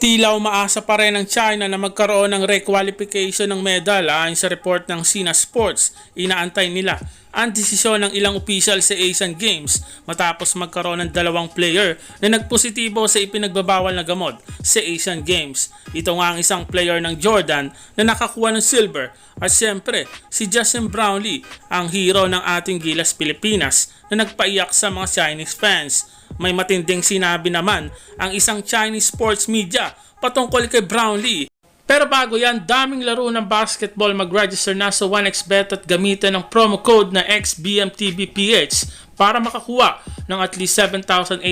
Tila umaasa pa rin ang China na magkaroon ng requalification ng medal ayon sa report ng Sina Sports. Inaantay nila ang desisyon ng ilang opisyal sa Asian Games matapos magkaroon ng dalawang player na nagpositibo sa ipinagbabawal na gamot sa Asian Games. Ito nga ang isang player ng Jordan na nakakuha ng silver at siyempre si Justin Brownlee ang hero ng ating Gilas Pilipinas na nagpaiyak sa mga Chinese fans. May matinding sinabi naman ang isang Chinese sports media patungkol kay Brownlee. Pero bago yan, daming laro ng basketball mag-register na sa 1xBet at gamitin ang promo code na XBMTBPH para makakuha ng at least 7,800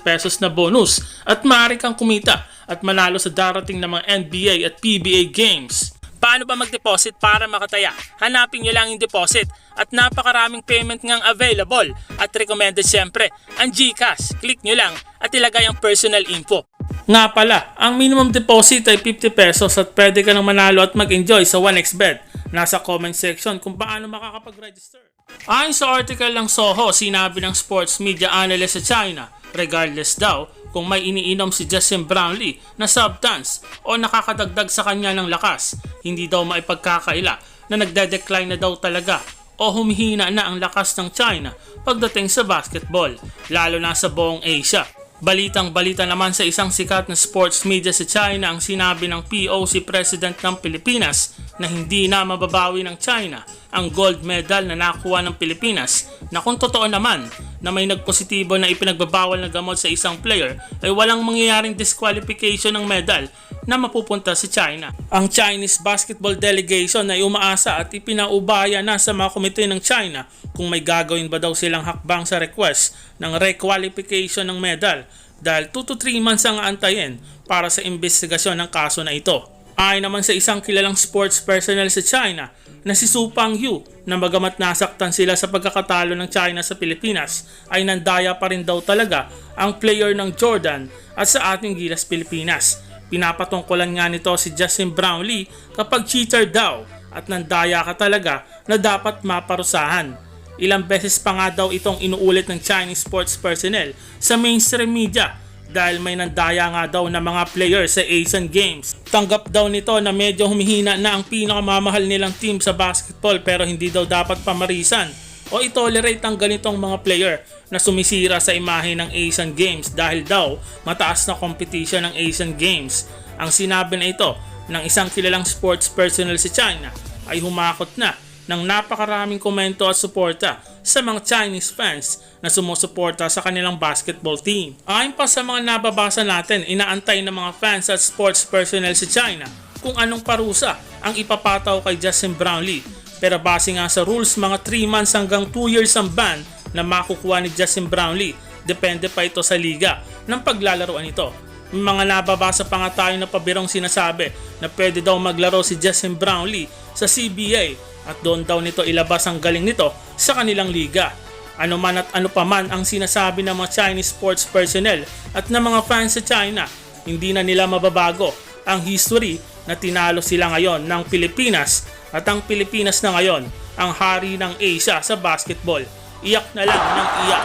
pesos na bonus at maaari kang kumita at manalo sa darating na mga NBA at PBA games. Paano ba mag-deposit para makataya? Hanapin nyo lang yung deposit at napakaraming payment ngang available at recommended siyempre ang GCash. Click nyo lang at ilagay ang personal info. Nga pala, ang minimum deposit ay 50 pesos at pwede ka nang manalo at mag-enjoy sa 1xBet. Nasa comment section kung paano makakapag-register. Ayon sa article ng Soho, sinabi ng sports media analyst sa China, regardless daw kung may iniinom si Justin Brownlee na substance o nakakadagdag sa kanya ng lakas, hindi daw maipagkakaila na nagde-decline na daw talaga o humihina na ang lakas ng China pagdating sa basketball, lalo na sa buong Asia. Balitang balita naman sa isang sikat na sports media sa China ang sinabi ng POC President ng Pilipinas na hindi na mababawi ng China ang gold medal na nakuha ng Pilipinas na kung totoo naman na may nagpositibo na ipinagbabawal na gamot sa isang player ay walang mangyayaring disqualification ng medal na mapupunta sa China. Ang Chinese basketball delegation ay umaasa at ipinaubaya na sa mga komite ng China kung may gagawin ba daw silang hakbang sa request ng requalification ng medal dahil 2 to 3 months ang antayin para sa investigasyon ng kaso na ito. Ayon naman sa isang kilalang sports personnel sa China na si Su Pang Yu na bagamat nasaktan sila sa pagkakatalo ng China sa Pilipinas ay nandaya pa rin daw talaga ang player ng Jordan at sa ating Gilas Pilipinas. Pinapatungkulan nga nito si Justin Brownlee kapag cheater daw at nandaya ka talaga na dapat maparusahan. Ilang beses pa nga daw itong inuulit ng Chinese sports personnel sa mainstream media dahil may nandaya nga daw na mga player sa Asian Games. Tanggap daw nito na medyo humihina na ang pinakamamahal nilang team sa basketball pero hindi daw dapat pamarisan o itolerate ang ganitong mga player na sumisira sa imahe ng Asian Games dahil daw mataas na competition ng Asian Games. Ang sinabi na ito ng isang kilalang sports personnel sa China ay humakot na ng napakaraming komento at suporta sa mga Chinese fans na sumusuporta sa kanilang basketball team. Ayon pa sa mga nababasa natin, inaantay ng mga fans at sports personnel sa China kung anong parusa ang ipapataw kay Justin Brownlee. Pero base nga sa rules, mga 3 months hanggang 2 years ang ban na makukuha ni Justin Brownlee. Depende pa ito sa liga ng paglalaroan ito. May mga nababasa pa nga tayo na pabirong sinasabi na pwede daw maglaro si Justin Brownlee sa CBA at doon daw nito ilabas ang galing nito sa kanilang liga. Ano man at ano pa man ang sinasabi ng mga Chinese sports personnel at ng mga fans sa China, hindi na nila mababago ang history na tinalo sila ngayon ng Pilipinas at ang Pilipinas na ngayon ang hari ng Asia sa basketball. Iyak na lang ng iyak.